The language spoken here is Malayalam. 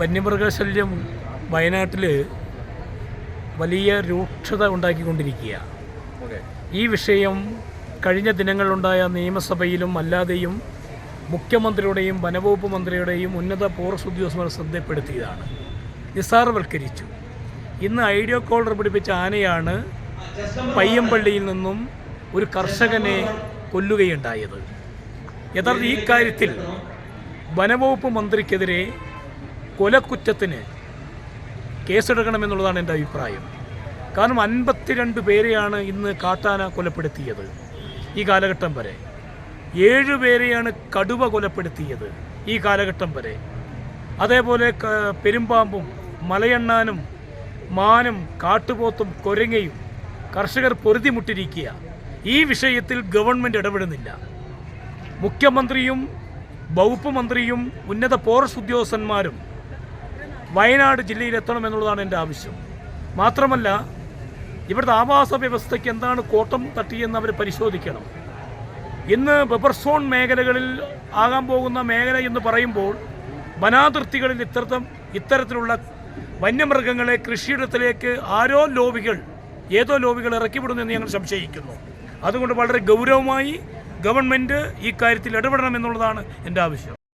വന്യമൃഗശല്യം വയനാട്ടിൽ വലിയ രൂക്ഷത ഉണ്ടാക്കിക്കൊണ്ടിരിക്കുക. ഈ വിഷയം കഴിഞ്ഞ ദിനങ്ങളിലുണ്ടായ നിയമസഭയിലും അല്ലാതെയും മുഖ്യമന്ത്രിയുടെയും വനവകുപ്പ് മന്ത്രിയുടെയും ഉന്നത ഫോറസ്റ്റ് ഉദ്യോഗസ്ഥർ ശ്രദ്ധപ്പെടുത്തിയതാണ്. നിസ്സാരവൽക്കരിച്ചു. ഇന്ന് ഐഡിയോ കോളർ പിടിപ്പിച്ച ആനയാണ് പയ്യമ്പള്ളിയിൽ നിന്നും ഒരു കർഷകനെ കൊല്ലുകയുണ്ടായത്. യഥാർത്ഥ ഈ കാര്യത്തിൽ വനവകുപ്പ് മന്ത്രിക്കെതിരെ കൊലക്കുറ്റത്തിന് കേസെടുക്കണമെന്നുള്ളതാണ് എന്റെ അഭിപ്രായം. കാരണം അൻപത്തിരണ്ട് പേരെയാണ് ഇന്ന് കാട്ടാന കൊലപ്പെടുത്തിയത് ഈ കാലഘട്ടം വരെ. ഏഴ് പേരെയാണ് കടുവ കൊലപ്പെടുത്തിയത് ഈ കാലഘട്ടം വരെ. അതേപോലെ പെരുമ്പാമ്പും മലയണ്ണാനും മാനും കാട്ടുപോത്തും കൊരങ്ങയും കർഷകർ പൊരുതിമുട്ടിരിക്കുക ഈ വിഷയത്തിൽ ഗവൺമെന്റ് ഇടപെടുന്നില്ല. മുഖ്യമന്ത്രിയും വകുപ്പ് മന്ത്രിയും ഉന്നത ഫോറസ്റ്റ് ഉദ്യോഗസ്ഥന്മാരും വയനാട് ജില്ലയിൽ എത്തണമെന്നുള്ളതാണ് എന്റെ ആവശ്യം. മാത്രമല്ല ഇവിടുത്തെ ആവാസ വ്യവസ്ഥയ്ക്ക് എന്താണ് കോട്ടം തട്ടിയെന്ന് അവർ പരിശോധിക്കണം. ഇന്ന് ബഫർ സോൺ മേഖലകളിൽ ആകാൻ പോകുന്ന മേഖല എന്ന് പറയുമ്പോൾ വനാതിർത്തികളിൽ ഇത്തരത്തും ഇത്തരത്തിലുള്ള വന്യമൃഗങ്ങളെ കൃഷിയിടത്തിലേക്ക് ആരോ ലോബികൾ ഏതോ ലോബികൾ ഇറക്കിവിടുന്നു എന്ന് ഞങ്ങൾ സംശയിക്കുന്നു. അതുകൊണ്ട് വളരെ ഗൗരവമായി ഗവൺമെന്റ് ഈ കാര്യത്തിൽ ഇടപെടണമെന്നുള്ളതാണ് എന്റെ ആവശ്യം.